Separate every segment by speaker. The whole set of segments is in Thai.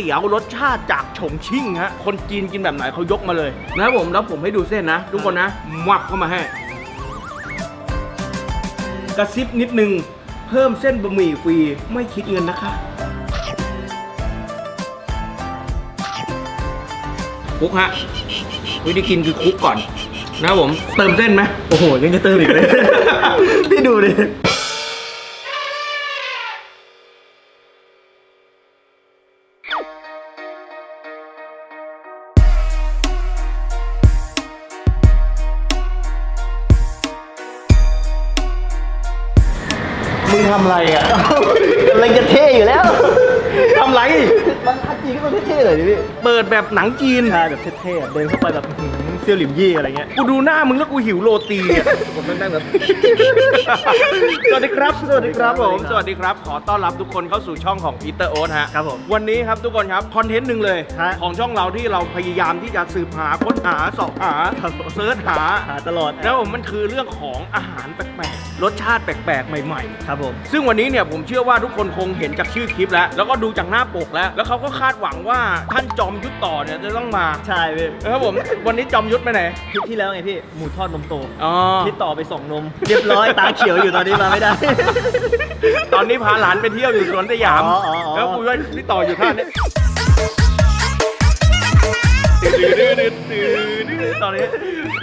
Speaker 1: ตี๋ยวรสชาติจากฉงชิ่งฮะ คนจีนกินแบบไหนเขายกมาเลยนะครับผมแล้วผมให้ดูเส้นนะ ทุกคนนะหมับเข้ามาให้กระซิบนิดนึง เพิ่มเส้นบะหมี่ฟรีไม่คิดเงินนะคะคลุกฮะวิธีกินคือคลุกก่อน นะครับผมเติมเส้นไหม
Speaker 2: โอ้โห ยังจะเติมอีกเลยพี่ดูดิ
Speaker 1: มึงทำอะไรอะ
Speaker 2: กำลังจะเท่อยู่แล้ว
Speaker 1: ทำไร
Speaker 2: มันทัด จีนก็ต้องเท่ๆเลยดิพี่
Speaker 1: เปิดแบบหนังจีน
Speaker 2: ใช่แบบเท่ๆเดินเข้าไปแบบอื้อหือเซี่ยวหลิมยี่อะไรเงี้ย
Speaker 1: กูดูหน้ามึงแล้วกูหิวโรตีอะ
Speaker 2: ผมนั่งแบบ
Speaker 1: สวัสดีครับ สวัสดีครับผม สวัสดีครับ ขอต้อนรับทุกคนเข้าสู่ช่องของอีเตอร์โอ๊ตฮะ
Speaker 2: ครับผม
Speaker 1: วันนี้ครับทุกคนครับ คอนเทนต์หนึ่งเลย
Speaker 2: ฮะ
Speaker 1: ของช่องเราที่เราพยายามที่จะสืบหาค้นหาสอบหา
Speaker 2: ครับผม
Speaker 1: เซิร์ชหา
Speaker 2: หาตลอด
Speaker 1: แล้วผมมันคือเรื่องของอาหารแปลกๆ รสชาติแปลกๆ ใหม่
Speaker 2: ครับผม
Speaker 1: ๆ ซึ่งวันนี้เนี่ยผมเชื่อว่าทุกคนคงเห็นจากชื่อคลิปแล้ว แล้วก็ดูจากหน้าปกแล้ว แล้วเขาก็คาดหวังว่าท่านจอมยุทธต่อเนี่ยจะต้องมา
Speaker 2: ใช่พี่
Speaker 1: นะครับผมวันนี้จอมยุทธไปไหน
Speaker 2: คลิปที่แล้วไงพี่หมูทอดนมโต
Speaker 1: อ๋อ
Speaker 2: ที่ต่อไปส่งนม เรียบร้อยตาเขียวอยู่ตอนนี้มาไม่ได้
Speaker 1: ตอนนี้พาหลานไปเที่ยวอยู่สวนสยาม
Speaker 2: อ๋ออ๋ออ๋อ
Speaker 1: แล้วคุยว่าพี่ต่ออยู่ท่านี้ตอนนี้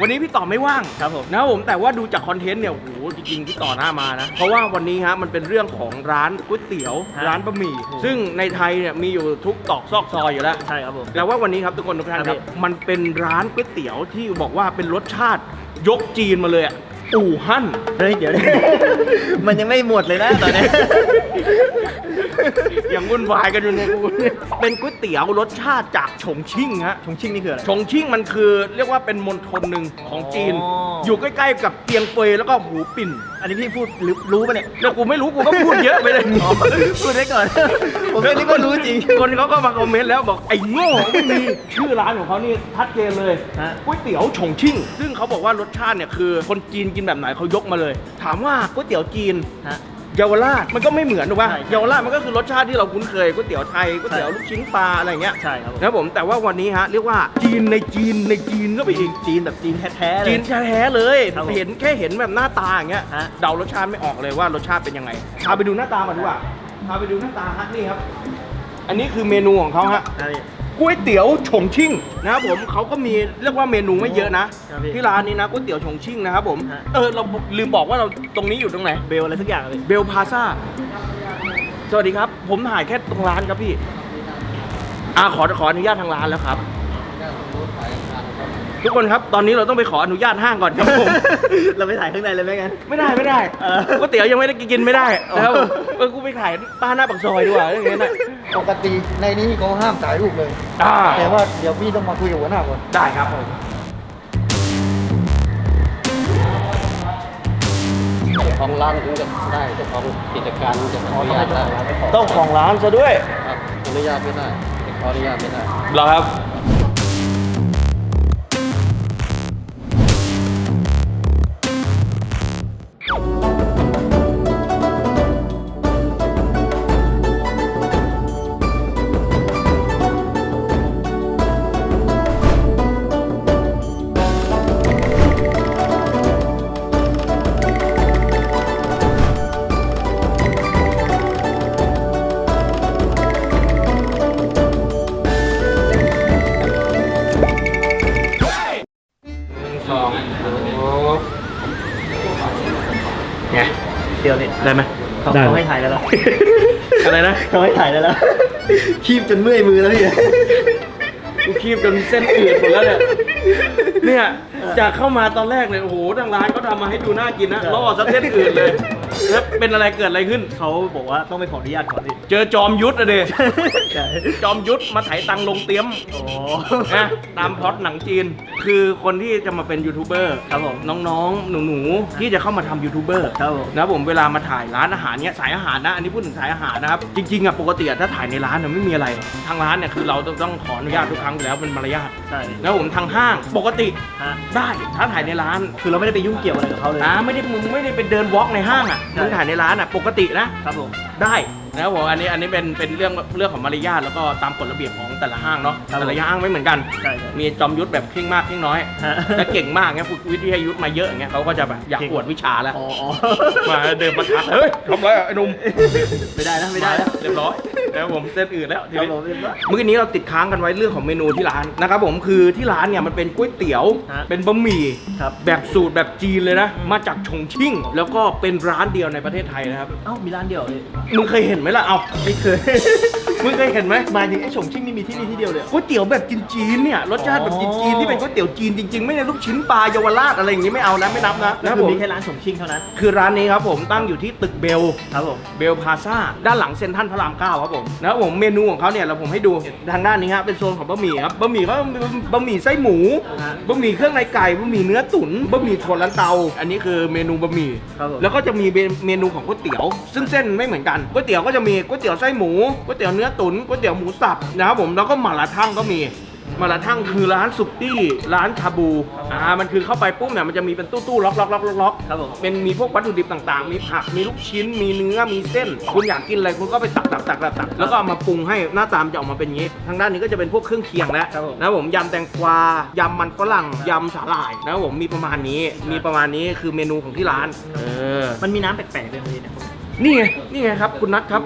Speaker 1: วันนี้พี่ต่อไม่ว่าง
Speaker 2: ครับผม
Speaker 1: นะครับผมแต่ว่าดูจากคอนเทนต์เนี่ยโอ้โห จริงๆพี่ต่อหน้ามานะ เพราะว่าวันนี้ฮะมันเป็นเรื่องของร้านก๋วยเตี๋ยว
Speaker 2: ฮะ
Speaker 1: ร้านบะหมี่
Speaker 2: โอ้โห
Speaker 1: ซึ่งในไทยเนี่ยมีอยู่ทุกตอกซอกซอยอยู่แล้ว
Speaker 2: ใช่ครับผม
Speaker 1: แต่ว่าวันนี้ครับทุกคนทุกท่านค
Speaker 2: ครั
Speaker 1: รั
Speaker 2: บบพี่
Speaker 1: มันเป็นร้านก๋วยเตี๋ยวที่บอกว่าเป็นรสชาติยกจีนมาเลยอะอู่ฮั่น
Speaker 2: เฮ้ยเดี๋ยว มันยังไม่หมดเลยนะตอนนี้
Speaker 1: ยั งวุ่นวายกันอยู่เนี่ยกูเนี่ยเป็นก๋วยเตี๋ยวรสชาติจากฉงชิ่งฮะ
Speaker 2: ชงชิ่งนี่คืออะไร
Speaker 1: ฉงชิ่งมันคือเรียกว่าเป็นมณฑลหนึ่งของจีน
Speaker 2: อ๋อ
Speaker 1: อ
Speaker 2: อ
Speaker 1: ยู่ใกล้ๆกับเตียงเฟยแล้วก็หูปิ่น
Speaker 2: อันนี้พี่พูดรู้รู้ปะเนี่ย
Speaker 1: แล้วกูไม่รู้กูก็พูดเยอะไปเลย
Speaker 2: อ๋อพูดได้ก่อน ผมไม่นึกว่ารู้จริง
Speaker 1: คนเขาก็มาคอมเมนต์แล้วบอกไอ้โง่ไม่มี ชื่อร้านของเขานี่ชัดเจนเลย
Speaker 2: ฮะ
Speaker 1: ก๋วยเตี๋ยวฉงชิ่ง ซึ่งเขาบอกว่ารสชาติเนี่ยคือคนจีนกินแบบไหนเขายกมาเลย ถามว่าก๋วยเตี๋ยวจีน
Speaker 2: ฮะ
Speaker 1: เยาวราชมันก็ไม่เหมือนถูกป่ะ
Speaker 2: ใช่ใช่
Speaker 1: เยาวราชมันก็คือรสชาติที่เราคุ้นเคยก๋วยเตี๋ยวไทยก๋วยเตี๋ยวลูกชิ้นปลาอะไรเงี้ย
Speaker 2: ใช่ครับผม
Speaker 1: นะครับผมแต่ว่าวันนี้ฮะเรียกว่าจีนในจีนในจีนก็ไปอีก
Speaker 2: จีนแบบจีนแท้ๆเลย
Speaker 1: จีนแท้ๆเลย
Speaker 2: ครับผม
Speaker 1: เห็นแค่เห็นแบบหน้าตาอย่างเงี้ย
Speaker 2: ฮะ
Speaker 1: เดารสชาติไม่ออกเลยว่ารสชาติเป็นยังไงพาไปดูหน้าตามาดีกว่าพาไปดูหน้าตาฮะนี่ครับ อันนี้คือเมนูของเขาฮะ
Speaker 2: นะพี่
Speaker 1: ก๋วยเตี๋ยวฉงชิ่งนะครับผมเขาก็มีเรียกว่าเมนูไม่เยอะนะ ครับ
Speaker 2: พี่
Speaker 1: ที่ร้านนี้นะก๋วยเตี๋ยวฉงชิ่งนะครับผม
Speaker 2: ฮะ
Speaker 1: เออเราลืมบอกว่าเราตรงนี้อยู่ตรงไหน
Speaker 2: เบลอะไรสักอย่างอะพี่
Speaker 1: เบลพาซาสวัสดีครับ ผมถ่ายแค่ตรงร้านครับพี่อ่าขอขออนุญาตทางร้านแล้วครับ ทุกคนครับ ตอนนี้เราต้องไปขออนุญาตห้างก่อนครับผม
Speaker 2: เราไปถ่ายข้างในเลยไหมงั้น
Speaker 1: ไม่ได้ไม่ได้
Speaker 2: เออ
Speaker 1: ก๋วยเตี๋ยวยังไม่ได้กินไม่ได้
Speaker 2: อ๋อ
Speaker 1: นะครับผมเออกูไปถ่ายป้าหน้าปากซอยดีกว่าอย่างเงี้ยนะ
Speaker 3: ปกติในนี้เขาห้ามถ่ายรูปเลย
Speaker 1: อ่า
Speaker 3: แต่ว่าเดี๋ยวพี่ต้องมาคุยกับหัวหน้าก่อน
Speaker 1: ได้ครับผม
Speaker 4: ของร้านถึงจะได้เจ้าของกิจการถึงจะขออนุญาตได้ครับ
Speaker 1: ต้องของร้านซะด้วย
Speaker 4: อนุญาตไม่ได้ขออนุญาตไม่ได้
Speaker 1: เหรอครับ ไง
Speaker 2: เดียวนี่
Speaker 1: ได้ไหม
Speaker 2: เขา
Speaker 1: ได้
Speaker 2: เขาให้ถ่ายแล้วเหรอ
Speaker 1: อะไรนะ
Speaker 2: เขาให้ถ่ายแล้วแล้วคีบจนเมื่อยมือแล้วพี่
Speaker 1: กูคีบจนเส้นอืดหมดแล้วเนี่ยเนี่ยจากเข้ามาตอนแรกเนี่ยโอ้โหทางร้านเขาทำมาให้ดูน่ากินนะล่อซะเส้นอืดเลย แล้วเป็นอะไรเกิดอะไรขึ้น
Speaker 2: เขาบอกว่าต้องไปขออนุญาตก่อนพี่
Speaker 1: เจอจอมยุทธอะเด
Speaker 2: ใช่
Speaker 1: จอมยุทธมาไถตังค์ลงเตรียม
Speaker 2: โอ้
Speaker 1: นะตามพล็อตหนังจีน คือคนที่จะมาเป็นยูทูบเบอร์
Speaker 2: ครับผม
Speaker 1: น้องๆ หนูๆ ที่จะเข้ามาทำยูทูบเบอร์
Speaker 2: ครับผม
Speaker 1: นะผมเวลามาถ่ายร้านอาหารเนี้ยสายอาหารนะ อันนี้พูดถึงสายอาหารนะครับ จริงๆอะปกติอะถ้าถ่ายในร้านเนี่ยไม่มีอะไรทางร้านเนี่ยคือเราต้องต้องขออนุญาตทุกครั้งอยู่แล้วเป็นมารยาท
Speaker 2: ใช่
Speaker 1: นะผมทางห้างปกติ
Speaker 2: ฮะ
Speaker 1: ได้ถ้าถ่ายในร้าน
Speaker 2: คือเราไม่ได้ไปยุ่งเกี่ยวอะไรกับเขาเลย
Speaker 1: อ่าไม่ได้มึงไม่ได้ไปเดินวอล์กในห้างอะพื้นฐานในร้านอะปกตินะ
Speaker 2: ครับผม
Speaker 1: ได้นะครับผมอันนี้อันนี้เป็นเป็นเรื่องเรื่องของมารยาทแล้วก็ตามกฎระเบียบของแต่ละห้างเนาะ
Speaker 2: ครับผม
Speaker 1: แต่ละห้างไม่เหมือนกัน
Speaker 2: ใช่ครับ
Speaker 1: มีจอมยุทธแบบเคร่งมากเคร่งน้อย
Speaker 2: ฮะ
Speaker 1: และเก่งมากเงี้ยฝึกวิทยายุทธมาเยอะอย่างเงี้ยเขาก็จะแบบอยาก
Speaker 2: เก่ง
Speaker 1: อวดวิชาแล้ว
Speaker 2: อ๋ออ๋อ
Speaker 1: มาเดินมาทักเฮ้ยทำไรอะไอ้หนุ่ม
Speaker 2: ไม่ได้นะไม่ได้นะ
Speaker 1: เรียบร้อยแล้วผมเส้นอื่นแล้วที
Speaker 2: ครับ
Speaker 1: นี้
Speaker 2: ผมเรียบร้อย
Speaker 1: เมื่อกี้นี้เราติดค้างกันไว้เรื่องของเมนูที่ร้านนะครับผมคือที่ร้านเนี่ยมันเป็นก๋วยเตี๋ยว
Speaker 2: ฮะ
Speaker 1: เป็นบะหมี่
Speaker 2: ครับ
Speaker 1: แบบสูตรแบบจีนเลยนะ มาจากชงชิ่ง แล้วก็เป็นร้านเดียวในประเทศไทยนะครับ
Speaker 2: เอ้ามีร้านเดียวเลย
Speaker 1: มึงเคยเห็นไหมล่ะ เอา
Speaker 2: ไม่เคย
Speaker 1: มึงเคยเห็นไหม
Speaker 2: หมายถึงไอ้ฉงชิ่งนี่มีที่นี่ที่เดียวเลยเหรอ
Speaker 1: ก๋วยเตี๋ยวแบบจีนๆเนี่ยรสชาติแบบจีนๆที่เป็นก๋วยเตี๋ยวจีนจริงๆ ไม่ใช่ลูกชิ้นปลาเยาวราชอะไรอย่างงี้ไม่เอานะไม่นับนะ
Speaker 2: ก็
Speaker 1: นะครับ
Speaker 2: คือ
Speaker 1: ผม
Speaker 2: มีแค่ร้านฉงชิ่งเท่านั้น
Speaker 1: คือร้านนี้ครับผมตั้งอยู่ที่ตึกเบล
Speaker 2: ครับผม
Speaker 1: เบลพาซาด้านหลังเซ็นทรัลพระรามเก้าครับผมนะครับผมเมนูของเขาเนี่ยเราผมให้ดูทางด้านนี้ครับเป็นโซนของบะหมี่ครับบะหมี่เขาบะหมี่ไส้หมู
Speaker 2: ฮะ
Speaker 1: บะหมี่เครื่องในไก่บะหมี่เนื้อตุ๋นบะหมี่ถั่วลันเตา อันนี้คือเมนูบะหมี่
Speaker 2: ครับผม
Speaker 1: แล้วก็จะมีเมนูของก๋วยเตี๋ยว ซึ่งเส้นไม่เหมือนกันก๋วยเตี๋ยวก็จะมีก๋วยเตี๋ยวไส้หมูก๋วยเตี๋ยวเนื้อตุ๋นก๋วยเตี๋ยวหมูสับนะครับผมแล้วก็หม่าล่าทั่งก็มีหม่าล่าทั่งคือร้านสุกี้ร้านชาบูอ่ามันคือเข้าไปปุ๊บเนี่ยมันจะมีเป็นตู้ๆล็อกๆล็อกๆล็อกๆ
Speaker 2: ครับผม
Speaker 1: เป็นมีพวกวัตถุดิบต่างๆ มีผักมีลูกชิ้น มีเนื้อมีเส้น คุณอยากกินอะไรคุณก็ไปตักตักตักตักตักแล้วก็เอามาปรุงให้หน้าตามนจะออกมาเป็นอย่างนี้ ทางด้านนี้ก็จะเป็นพวกเครื่องเคียงแล้ว
Speaker 2: ครับผม
Speaker 1: นะครับผมยำแตงกวายำมันฝรั่งยำสาหร่ายนะครับผมมีประมาณนี้มีประมาณนี้คือเมนูของที่ร้านเออ
Speaker 2: มันมีน้ำแปลกๆด้วยพี่เนี่ย
Speaker 1: นี่ไงนี่ไงครับ คุณนัทครับ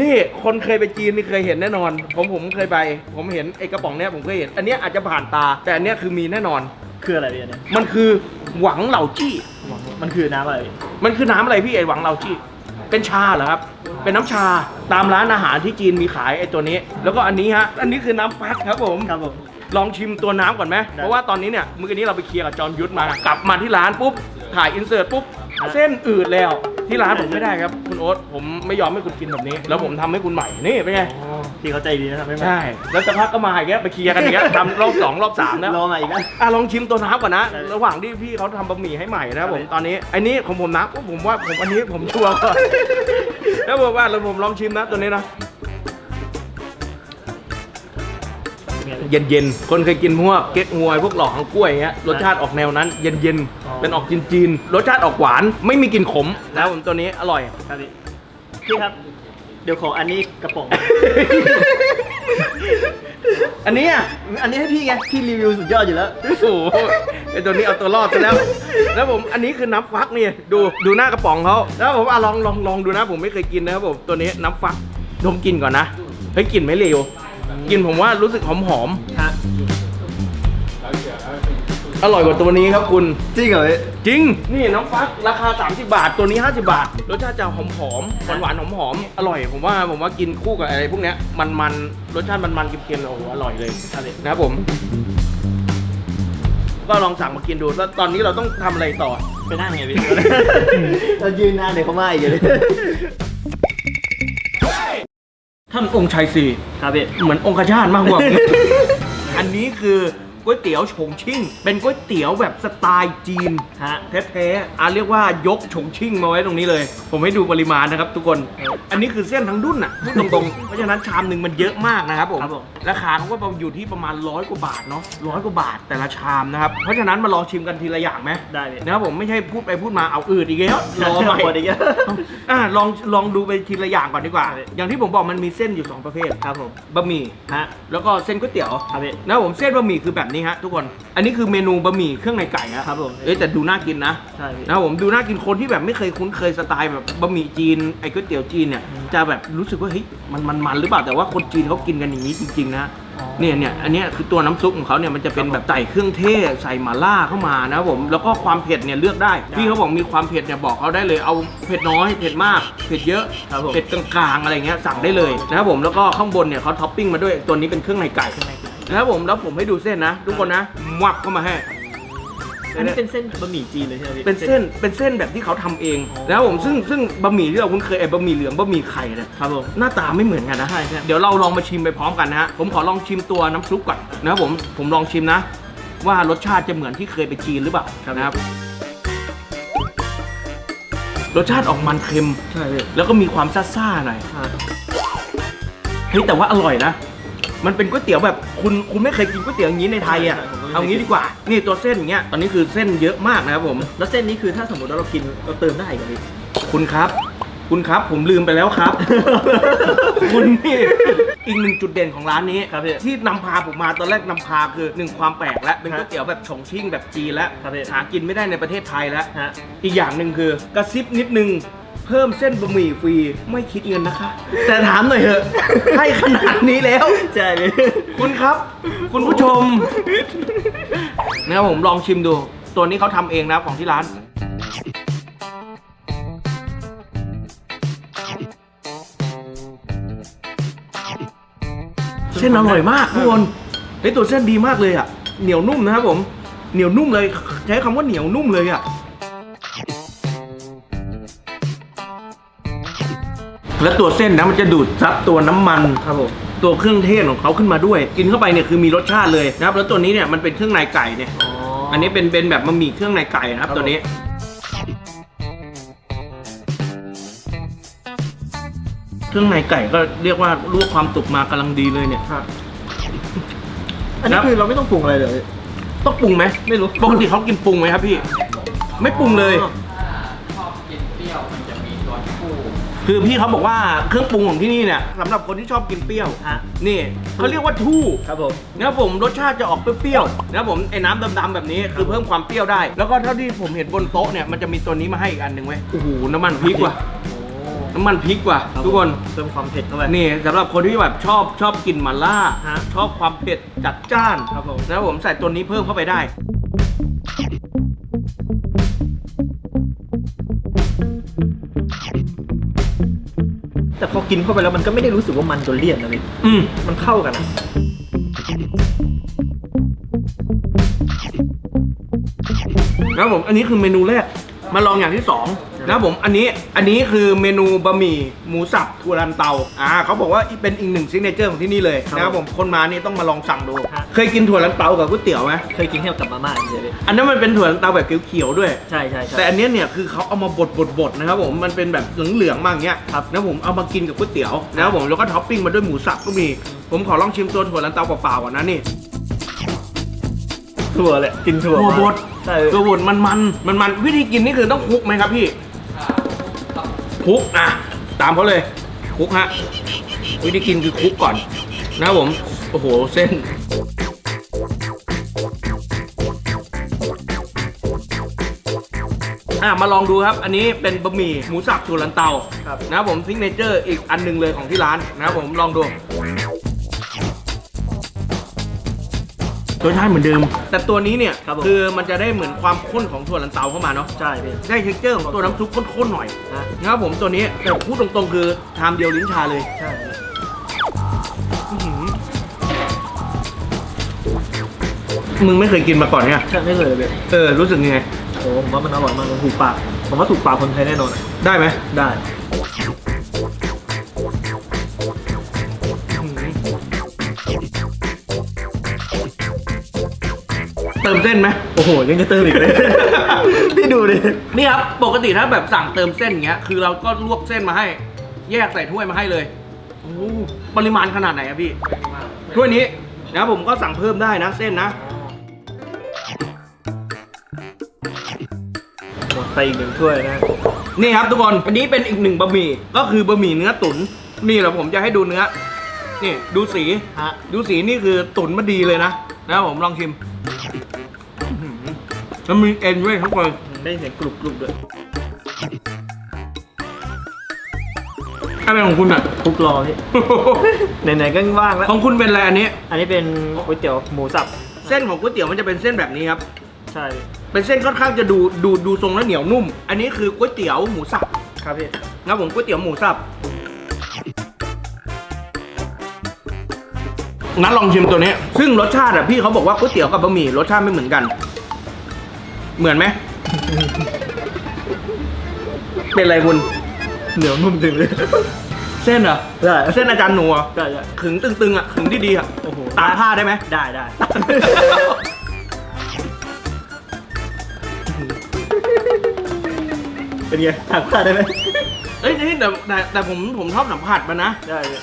Speaker 1: นี่คนเคยไปจีนนี่เคยเห็นแน่นอน ผมผมเคยไป ผมเห็นไอ้กระป๋องเนี้ยผมเคยเห็น อันเนี้ยอาจจะผ่านตา แต่อันเนี้ยคือมีแน่นอน
Speaker 2: คืออะไรพี่เนี่ย
Speaker 1: มันคือหวังเหล่าจี้
Speaker 2: มันคือน้ำอะไร
Speaker 1: มันคือน้ำอะไรพี่ไอ้หวังเราจี้ เป็นชาเหรอครับ เป็นน้ำชาตามร้านอาหารที่จีนมีขายไอ้ตัวนี้ แล้วก็อันนี้ฮะ อันนี้คือน้ำฟักครับผม
Speaker 2: ครับผม
Speaker 1: ลองชิมตัวน้ำก่อนไหม
Speaker 2: ได้
Speaker 1: เพราะว่าตอนนี้เนี่ย เมื่อกี้นี้เราไปเคลียร์กับจอมยุทธมา กลับมาที่ร้านปุ๊บ ถ่ายอินเสิร์ตปุ๊บ เส้นอืดแล้ว ที่ร้านผมไม่ได้ครับ คุณโอ๊ตผมไม่ยอมให้คุณกินแบบนี้ แล้วผมทำให้คุณใหม่นี่เป็นไง
Speaker 2: อ๋อพี่เขาใจดีนะครับไม่มา
Speaker 1: ใช่ แล้วสักพักก็มาอีกแล้วไปเคลียร์กันอีกแล้วทำรอบสองรอบสามแล้ว
Speaker 2: รอมาอีกนะ
Speaker 1: อะลองชิมตัวน้ำก่อนนะ
Speaker 2: ได้
Speaker 1: ระหว่างที่พี่เขาทำบะหมี่ให้ใหม่นะครับผม
Speaker 2: ได้
Speaker 1: ตอนนี้ไอ้นี้ของผมนะผมว่าผมอันนี้ผมชัวร์ก่อนแล้วผมว่าเราผมลองชิมนะตัวนี้นะ เย็นๆ คนเคยกินพวกเก๊กฮวยพวกหลอกของกล้วยอย่างเงี้ยรสชาติออกแนวนั้น เย็น
Speaker 2: อ๋อ
Speaker 1: ๆเป็นออกจีนๆ รสชาติออกหวาน ไม่มีกลิ่นขมนะครับผมตัวนี้อร่อย
Speaker 2: ครับพี่พี่ครับ เดี๋ยวขออันนี้กระป๋อง
Speaker 1: อันนี้อะ
Speaker 2: อันนี้ให้พี่ไง พี่รีวิวสุดยอดอยู่แล้ว
Speaker 1: โอ้โหไอตัวนี้เอาตัวรอดซะแล้ว แล้วผมอันนี้คือน้ำฟักนี่ ดูดูหน้ากระป๋องเขาแล้วผมอะลองลองลองดูนะ ผมไม่เคยกินนะครับผม ตัวนี้น้ำฟัก ดมกลินก่อนนะ เฮ้ยกลิ่นไม่เลว กลินผมว่ารู้สึกหอมหอม
Speaker 2: ฮะ
Speaker 1: ๆอร่อยกว่าตัวนี้ครับคุณ
Speaker 2: จริงเหรอพี่
Speaker 1: จริง นี่น้ำฟักราคา 30 บาท ตัวนี้ 50 บาท รสชาติจะหอมหอมหวานหวานหอมหอมๆอร่อย ผมว่าผมว่ากินคู่กับอะไรพวกเนี้ยมันมันรสชาติมันมันๆเค็มๆโอ้โหอร่อยเลย
Speaker 2: ครับพี่
Speaker 1: นะครับผม ก็ลองสั่งมากินดูแล้วตอนนี้เราต้องทำอะไรต่อ
Speaker 2: ไปนั่งไงพี่ เรายืนนานเดี๋ยวเขามาอีกเลย
Speaker 1: ท่านองค์ชัยสี่
Speaker 2: ครับพี่
Speaker 1: เหมือนองคชาตมากกว่า อันนี้คือ ก๋วยเตี๋ยวฉงชิ่ง เป็นก๋วยเตี๋ยวแบบสไตล์จีน
Speaker 2: ฮะ
Speaker 1: แท้ๆอะเรียกว่ายกฉงชิ่งมาไว้ตรงนี้เลย ผมให้ดูปริมาณนะครับทุกคน อันนี้คือเส้นทั้งดุ้นอะพูดตรงๆ เพราะฉะนั้นชามหนึ่งมันเยอะมากนะครับผม
Speaker 2: ครับผม
Speaker 1: ราคาเขาก็อยู่ที่ประมาณร้อยกว่าบาทเนาะร้อยกว่าบาทแต่ละชามนะครับ เพราะฉะนั้นมาลองชิมกันทีละอย่างไหม
Speaker 2: ได้พี่
Speaker 1: นะครับผมไม่ใช่พูดไปพูดมาเอาอืดอีกแล้วรอใหม่
Speaker 2: หมดอีกแล้ว
Speaker 1: อะลองลองดูไปทีละอย่างก่อนดีกว่า
Speaker 2: ครับ
Speaker 1: อย่างที่ผมบอกมันมีเส้นอยู่ 2 ประเภท
Speaker 2: ครับผม
Speaker 1: บะหมี่
Speaker 2: ฮะ
Speaker 1: แล้วก็เส้นก๋วยเตี๋ยว
Speaker 2: ครับพี่
Speaker 1: นะผมเส้นบะหมี่คือแบบนี้ฮะทุกคน อันนี้คือเมนูบะหมี่เครื่องในไก่นะครับ
Speaker 2: ผม
Speaker 1: เอ้ยแต่ดูน่ากินนะ
Speaker 2: ใช่พี่
Speaker 1: นะครับผมดูน่ากินคนที่แบบไม่เคยคุ้นเคยสไตล์แบบบะหมี่จีนไอ้ก๋วยเตี๋ยวจีนเนี่ยจะแบบรู้สึกว่าเฮ้ยมันมันมันหรือเปล่าแต่ว่าคนจีนเขากินกันอย่างนี้จริงๆนะ
Speaker 2: อ๋อ
Speaker 1: เนี่ยเนี่ยอันเนี้ยคือตัวน้ำซุปของเขาเนี่ยมันจะเป็นแบบใส่เครื่องเทศใส่หม่าล่าเข้ามานะครับผมแล้วก็ความเผ็ดเนี่ยเลือกได้พี่เขาบอกมีความเผ็ดเนี่ยบอกเขาได้เลยเอาเผ็ดน้อยเผ็ดมากเผ็ดเยอะ
Speaker 2: ครับผม
Speaker 1: เผ็ดกลางๆอะไรเงี้ยสั่งได้เลยนะครับผมแล้วก็ข้างบนเนี่ยเขาท็อปปิ้งมาด้วยตัวนี้เป็นเครื่องในไก่นะครับผมแล้วผมให้ดูเส้นนะ ทุกคนนะมวักเข้ามาให้
Speaker 2: อันนี้เป็นเส้นบะหมี่จีนเลยใช่ไหมพี่
Speaker 1: เป็นเส้นเป็นเส้นแบบที่เขาทำเองนะครับผมซึ่งซึ่งบะหมี่ที่เราคุ้นเคยไอ้บะหมี่เหลืองบะหมี่ไข่เนี่ย
Speaker 2: ครับผม
Speaker 1: หน้าตาไม่เหมือนกันนะ
Speaker 2: ใช่ใช่
Speaker 1: เดี๋ยวเราลองมาชิมไปพร้อมกันนะฮะ ผมขอลองชิมตัวน้ำซุปก่อนนะครับผม ผมลองชิมนะ ว่ารสชาติจะเหมือนที่เคยไปจีนหรือเปล่านะครับ รสชาติออกมันเค็ม
Speaker 2: ใช่พี่
Speaker 1: แล้วก็มีความซ่าๆหน่อย
Speaker 2: ฮะ
Speaker 1: เฮ้ยแต่ว่าอร่อยนะ มันเป็นก๋วยเตี๋ยวแบบคุณคุณไม่เคยกินก๋วยเตี๋ยวอย่างนี้ในไทยอะเอางี้ดีกว่า นี่ตัวเส้นอย่างเงี้ย ตอนนี้คือเส้นเยอะมากนะครับผม
Speaker 2: แล้วเส้นนี้คือถ้าสมมติว่าเรากินเราเติมได้กับพี่
Speaker 1: คุณครับ คุณครับผมลืมไปแล้วครับ คุณนี่อีกหนึ่งจุดเด่นของร้านนี้
Speaker 2: ครับพี่
Speaker 1: ที่นำพาผมมาตอนแรกนำพาคือหนึ่งความแปลกและเป็นก๋วยเตี๋ยวแบบฉงชิ่งแบบจีนและ
Speaker 2: ครับพี่
Speaker 1: หากินไม่ได้ในประเทศไทยแล้ว
Speaker 2: ฮะ
Speaker 1: อีกอย่างหนึ่งคือกระซิบนิดนึง เพิ่มเส้นบะหมี่ฟรีไม่คิดเงินนะคะ แต่ถามหน่อยเถอะให้ขนาดนี้แล้ว
Speaker 2: ใช่เลย
Speaker 1: คุณครับ คุณผู้ชมนะครับผมลองชิมดู ตัวนี้เขาทำเองนะของที่ร้าน เส้นอร่อยมากทุกคนเฮ้ยตัวเส้นดีมากเลยอะ เหนียวนุ่มนะครับผม เหนียวนุ่มเลย ใช้คำว่าเหนียวนุ่มเลยอะ แล้วตัวเส้นนะมันจะดูดซับตัวน้ำมัน
Speaker 2: ครับผม
Speaker 1: ตัวเครื่องเทศของเขาขึ้นมาด้วย กินเข้าไปเนี่ยคือมีรสชาติเลยนะครับ แล้วตัวนี้เนี่ยมันเป็นเครื่องในไก่เนี่ย
Speaker 2: อ๋อ
Speaker 1: อั
Speaker 2: อั
Speaker 1: นนี้เป็นเป็นแบบบะหมี่เครื่องในไก่นะครับ
Speaker 2: ครับ
Speaker 1: ตัวนี้ เครื่องในไก่ก็เรียกว่าลวกความสุกมากำลังดีเลยเนี่ย
Speaker 2: ครับอันนี้คือเราไม่ต้องปรุงอะไรเลย
Speaker 1: ต้องปรุงไหม
Speaker 2: ไม่รู้
Speaker 1: ปกติเขากินปรุงไหมครับพี่ ไม่ปรุงเลย
Speaker 2: อ๋อ
Speaker 4: ชอบกินเปรี้ยวมันจะมี ตัวผู้
Speaker 1: คือพี่เขาบอกว่าเครื่องปรุงของที่นี่เนี่ยสำหรับคนที่ชอบกินเปรี้ยว
Speaker 2: ฮะ
Speaker 1: นี่เขาเรียกว่าทู่
Speaker 2: ครับผม
Speaker 1: นะครับผมรสชาติจะออกเปรี้ยวๆนะครับผมไอ้น้ำดำๆแบบนี้คือเพิ่มความเปรี้ยวได้ แล้วก็เท่าที่ผมเห็นบนโต๊ะเนี่ยมันจะมีตัวนี้มาให้อีกอันหนึ่งไว้ยโอ้โหน้ำมันพริกว่ะ
Speaker 2: โอ้
Speaker 1: น้ำมันพริกว่ะ
Speaker 2: รับ
Speaker 1: ทุกคน
Speaker 2: เพิ่มความเผ็ดเข้าไป
Speaker 1: นี่สำหรับคนที่แบบชอบชอบกินหมาล่า
Speaker 2: ฮะ
Speaker 1: ชอบความเผ็ดจัดจ้าน
Speaker 2: ครับผม
Speaker 1: นะครับผมใส่ตัวนี้เพิ่มเข้าไปได้
Speaker 2: กินเข้าไปแล้วมันก็ไม่ได้รู้สึกว่ามันจนเลี่ยนนะพี่
Speaker 1: อืม
Speaker 2: มันเข้ากันอะ
Speaker 1: นะครับผมอันนี้คือเมนูแรกมาลองอย่างที่สอง นะครับผมอันนี้อันนี้คือเมนูบะหมี่หมูสับทัวรันเตาอ่าเขาบอกว่าเป็นอีกหนึ่งซิกเนเจอร์ของที่นี่เลยนะครับผมคนมานี่ต้องมาลองสั่งดูเคยกินถั่วลันเตากับก๋วยเตี๋ยวไหม
Speaker 2: เคยกินแค่กับมาม่าอย่างเดียวเลย
Speaker 1: อันนั้นมันเป็นถั่วลันเตาแบบเขียวๆด้วย
Speaker 2: ใช่ใช่ใช่
Speaker 1: แต่อันเนี้ยเนี่ยคือเขาเอามาบดบดบดนะครับผมมันเป็นแบบเหลืองๆมากเงี้ย
Speaker 2: ครับ
Speaker 1: นะผมเอามากินกับก๋วยเตี๋ยวนะครับผมแล้วก็ท็อปปิ้งมาด้วยหมูสับก็มีผมขอลองชิมตัวถั่วลันเตาเปล่าๆก่อนนะนี่
Speaker 2: ถั่วแหละกินถั่ว
Speaker 1: ถั่ว
Speaker 2: มา
Speaker 1: บด
Speaker 2: ใช่
Speaker 1: ถั่วบดมันมันมันมันวิธีกินนี่คือต้องคลุกไหมครับพี่ คลุกอะตามเขาเลยคลุกฮะวิธีกินคือคลุกก่อน นะครับผมโอ้โหเส้นอะมาลองดูครับ อันนี้เป็นบะหมี่หมูสับถั่วลันเตา
Speaker 2: ครับ
Speaker 1: นะครับผมซิกเนเจอร์อีกอันหนึ่งเลยของที่ร้านนะครับผมลองดู รสชาติเหมือนเดิม แต่ตัวนี้เนี่ย
Speaker 2: ครับผม
Speaker 1: คือมันจะได้เหมือนความข้นของถั่วลันเตาเข้ามาเนาะ
Speaker 2: ใช่พี่
Speaker 1: ได้เท็กเจอร์ของตัวน้ำซุปข้นๆหน่อย
Speaker 2: ฮะ
Speaker 1: นะครับผมตัวนี้แต่พูดตรงๆ คือชามเดียวลิ้นชาเลย
Speaker 2: ใช่
Speaker 1: อื้อหือมึงไม่เคยกินมาก่อนเนี่ย
Speaker 2: ใช่ไม่เคยเลยพี่
Speaker 1: เออรู้สึกยังไง
Speaker 2: โอ้ผมว่ามันอร่อยมากมันถูกปาก ผมว่าถูกปากคนไทยแน่นอนอะ
Speaker 1: ได้ไหม
Speaker 2: ได้
Speaker 1: เติมเส้นไหม
Speaker 2: โอ้โหยังจะเติมอีกเลย พี่ดูดิ
Speaker 1: นี่ครับ ปกติถ้าแบบสั่งเติมเส้นอย่างเงี้ย คือเราก็ลวกเส้นมาให้ แยกใส่ถ้วยมาให้เลยโอ้โหปริมาณขนาดไหนอะพี่ ถ้วยนี้นะผมก็สั่งเพิ่มได้นะเส้นนะ
Speaker 2: หมดไปอีกหนึ่งถ้วยนะ
Speaker 1: นี่ครับทุกคน อันนี้เป็นอีกหนึ่งบะหมี่ ก็คือบะหมี่เนื้อตุ๋น นี่แหละผมจะให้ดูเนื้อ นี่ดูสี
Speaker 2: ฮะ
Speaker 1: ดูสีนี่คือตุ๋นมาดีเลยนะ นะครับผมลองชิมอื้อหือ แล้วมีเอ็นด้วยทุกคน
Speaker 2: ได้เสียงกรุบกรุบด้วย
Speaker 1: อะไรของคุณอะ
Speaker 2: คลุกรอพี่ ไหนๆก็ว่างแล้ว
Speaker 1: ของคุณเป็นอะไรอันนี้
Speaker 2: อันนี้เป็นก๋วยเตี๋ยวหมูสับ
Speaker 1: เส้นของก๋วยเตี๋ยวมันจะเป็นเส้นแบบนี้ครับ
Speaker 2: ใช่
Speaker 1: เป็นเส้นค่อนข้างจะดูดูดูทรงแล้วเหนียวนุ่ม อันนี้คือก๋วยเตี๋ยวหมูสับ
Speaker 2: ครับพี่
Speaker 1: นะผมก๋วยเตี๋ยวหมูสับงั้นลองชิมตัวนี้ ซึ่งรสชาติอะพี่เขาบอกว่าก๋วยเตี๋ยวกับบะหมี่รสชาติไม่เหมือนกัน เหมือนไหม เป็นอะไรคุณ
Speaker 2: เหนียวนุ่มจริงเลย
Speaker 1: เส้นเหรอ
Speaker 2: ได้
Speaker 1: เส้นอาจารย์หนูเหรอ
Speaker 2: ได้ได้
Speaker 1: ขึงตึงๆอะขึงดีๆอะ
Speaker 2: โอ้โห
Speaker 1: ตากผ้าได้ไหม
Speaker 2: ได้ได้ เป็นไงถักผ้าได้ไหม
Speaker 1: เอ้ยนี่แต่แต่แต่ผมผมชอบสัมผัสมันนะ
Speaker 2: ได้เลย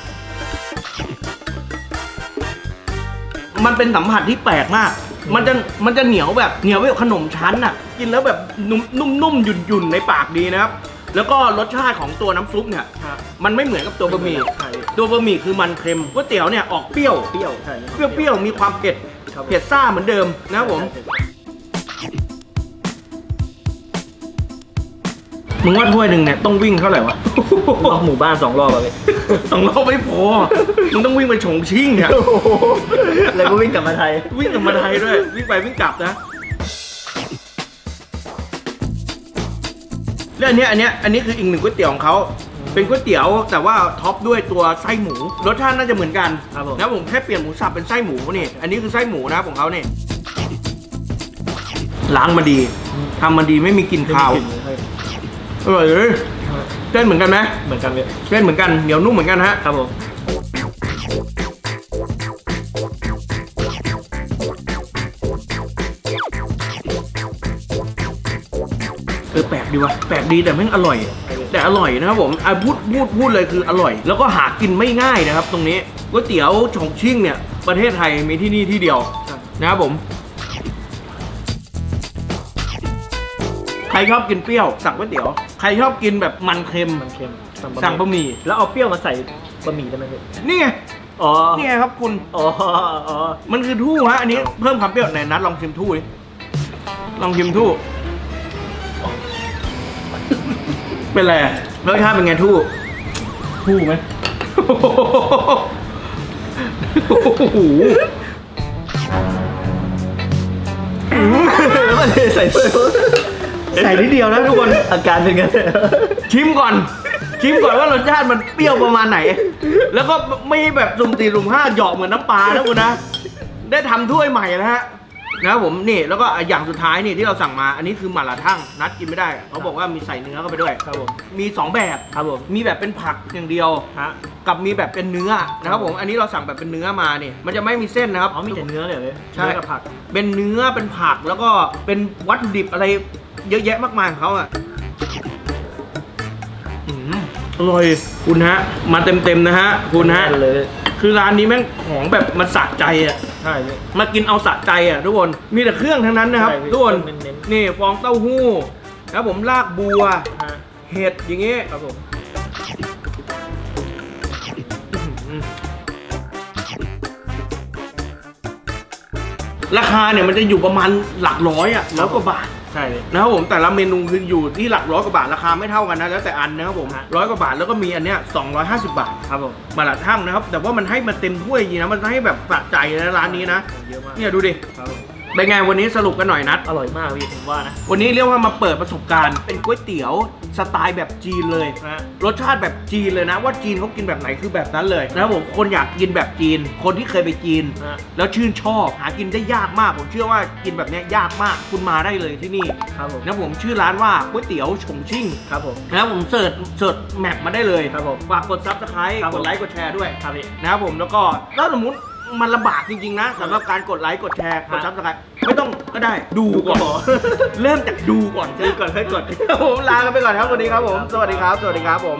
Speaker 1: มันเป็นสัมผัสที่แปลกมาก มันจะมันจะเหนียวแบบเหนียวแบบขนมชั้นอะ กินแล้วแบบนุ่มนุ่มนุ่มหยุ่นหยุ่นในปากดีนะครับ แล้วก็รสชาติของตัวน้ำซุปเนี่ย
Speaker 2: ฮะ
Speaker 1: มันไม่เหมือนกับตัวบะหมี่
Speaker 2: ใช่
Speaker 1: ตัวบะหมี่คือมันเค็มก๋วยเตี๋ยวเนี่ยออกเปรี้ยว
Speaker 2: เปรี้ยวใช่
Speaker 1: เปรี้ยวๆมีความเผ็ด
Speaker 2: ครับ
Speaker 1: เผ็ดซ่าเหมือนเดิมนะครับผม มึงว่าถ้วยหนึ่งเนี่ยต้องวิ่งเท่าไหร่วะ
Speaker 2: รอบหมู่บ้านสองรอบอะพี่
Speaker 1: สองรอบไม่พอ มึงต้องวิ่งไปฉงชิ่งเนี่ย
Speaker 2: แล้วก็วิ่งกลับมาไทย
Speaker 1: วิ่งกลับมาไทยด้วย วิ่งไปวิ่งกลับนะแล้วอันเนี้ยอันเนี้ยอันนี้คืออีกหนึ่งก๋วยเตี๋ยวของเขาเป็นก๋วยเตี๋ยวแต่ว่าท็อปด้วยตัวไส้หมูรสชาติน่าจะเหมือนกัน
Speaker 2: ครับผม
Speaker 1: นะผมแค่เปลี่ยนหมูสับเป็นไส้หมูนี่ อันนี้คือไส้หมูนะของเขาเนี่ยล้างมาดีทำมาดีไม่มีกลิ่นคาว
Speaker 2: ไม่มีกลิ่นเลย
Speaker 1: อร่อยเลยเส้นเหมือนกันไหม
Speaker 2: เหมือนกันเลย
Speaker 1: เส้นเหมือนกันเหนียวนุ่มเหมือนกันฮะ
Speaker 2: ครับผม
Speaker 1: เออแปลกดีวะแปลกดีแต่แม่งอร่อย แต่อร่อยนะครับผมอะพูดพูดพูดเลยคืออร่อย แล้วก็หากินไม่ง่ายนะครับ ตรงนี้ก๋วยเตี๋ยวฉงชิ่งเนี่ยประเทศไทยมีที่นี่ที่เดียวนะครับผม รชอบกินเปรี้ยว สั่งก๋วยเตี๋ยว ใครชอบกินแบบมันเค็ม
Speaker 2: มันเค็ม
Speaker 1: สั่งบะหมี่
Speaker 2: แล้วเอาเปรี้ยวมาใส่บะหมี่ได้ไหมพี่
Speaker 1: นี่ไง
Speaker 2: อ๋อ
Speaker 1: นี่ไงครับคุณ
Speaker 2: อ๋ออ๋อ
Speaker 1: มันคือทู่ฮะอันนี้เพิ่มความเปรี้ยวไหนนัดลองชิมทู่ดิลองชิมทู่เป็นไรอะรสชาติเป็นไงทู่
Speaker 2: คู่ไหม
Speaker 1: โอ้โห
Speaker 2: แล้วมันใส่ถ้วย
Speaker 1: ใส่นิดเดียวนะทุกคน
Speaker 2: อาการเป็นไง
Speaker 1: ชิมก่อน ชิมก่อนว่ารสชาติมันเปรี้ยวประมาณไหน แล้วก็ไม่ให้แบบสุ่มสี่สุ่มห้าเหยาะเหมือนน้ำปลานะคุณนะ ได้ทำถ้วยใหม่นะฮะนะครับผมนี่แล้วก็อย่างสุดท้ายนี่ที่เราสั่งมาอันนี้คือหม่าล่าทั่งนัดกินไม่ได้ เขาบอกว่ามีใส่เนื้อเข้าไปด้วย
Speaker 2: ครับผม
Speaker 1: มีสองแบบ
Speaker 2: ครับผม
Speaker 1: มีแบบเป็นผักอย่างเดียว
Speaker 2: ฮะ
Speaker 1: กับมีแบบเป็นเนื้อนะครับผมอันนี้เราสั่งแบบเป็นเนื้อมาเนี่ยมันจะไม่มีเส้นนะครับ
Speaker 2: อ๋อมีแต่เนื้อเลยเหรอพี่
Speaker 1: ใช่
Speaker 2: เนื้อกับผัก
Speaker 1: เป็นเนื้อเป็นผักแล้วก็เป็นวัตถุดิบอะไร เยอะแยะมากมายของเขาอะอืมอร่อยคุณฮะ มาเต็มๆนะฮะ คุณฮะ
Speaker 2: แน่นเลย
Speaker 1: คือร้านนี้แม่งของแบบมันสะใจอะ
Speaker 2: ใช่พี่
Speaker 1: มากินเอาสะใจอะทุกคน มีแต่เครื่องทั้งนั้นนะครับ
Speaker 2: ใช่พี่
Speaker 1: ทุกคน
Speaker 2: เน้น
Speaker 1: นี่ฟองเต้าหู้นะครับผมรากบัว
Speaker 2: ฮะ
Speaker 1: เห็ดอย่างงี้
Speaker 2: ครับผม
Speaker 1: อื้อหือราคาเนี่ยมันจะอยู่ประมาณหลักร้อยอะร้อยกว่าบาท
Speaker 2: ใช่เลย
Speaker 1: นะครับผมแต่ละเมนูคืออยู่ที่หลักร้อยกว่าบาทราคาไม่เท่ากันนะแล้วแต่อันนะครับผม
Speaker 2: ฮะ
Speaker 1: ร้อยกว่าบาทแล้วก็มีอันเนี้ย250 บาท
Speaker 2: ครับผม
Speaker 1: มาละทั่งนะครับ แต่ว่ามันให้มาเต็มถ้วยจริงนะมันให้แบบสะใจนะร้านนี้นะ
Speaker 2: เยอะมาก
Speaker 1: เนี่ยดูดิ
Speaker 2: ครับผม
Speaker 1: เป็นไงวันนี้สรุปกันหน่อยนัด
Speaker 2: อร่อยมากพี่ผมว่านะ
Speaker 1: วันนี้เรียกว่ามาเปิดประสบการณ์เป็นก๋วยเตี๋ยว สไตล์แบบจีนเลย
Speaker 2: ฮะ
Speaker 1: รสชาติแบบจีนเลยนะ ว่าจีนเขากินแบบไหนคือแบบนั้นเลยนะครับผมคนอยากกินแบบจีน คนที่เคยไปจีน
Speaker 2: ฮะ
Speaker 1: แล้วชื่นชอบหากินได้ยากมาก ผมเชื่อว่ากินแบบเนี้ยยากมากคุณมาได้เลยที่นี่
Speaker 2: ครับผม
Speaker 1: นะผมชื่อร้านว่าก๋วยเตี๋ยวฉงชิ่ง
Speaker 2: ครับผม
Speaker 1: นะครับผมเสิร์ชเสิร์ชแมปมาได้เลย
Speaker 2: ครับผม
Speaker 1: ฝากกดซับสไครต์
Speaker 2: ครับ
Speaker 1: ก
Speaker 2: ผม
Speaker 1: ดไลค์กดแชร์ด้วย
Speaker 2: ครับพี่
Speaker 1: นะครับผมแล้วก็ถ้าสมมติมันลำบากจริงๆนะสำหรับการกดไลค์กดแชร์กดซับสไครต์ ไม่ต้องก็ได้ดูก่อน
Speaker 2: ดูก่อน
Speaker 1: เริ่มจากดูก่อน
Speaker 2: ดูก่อนค่อยกด
Speaker 1: ครับผมลากันไปก่อนครับวันนี้ครับผม สวัสดีครับ สวัสดีครับผม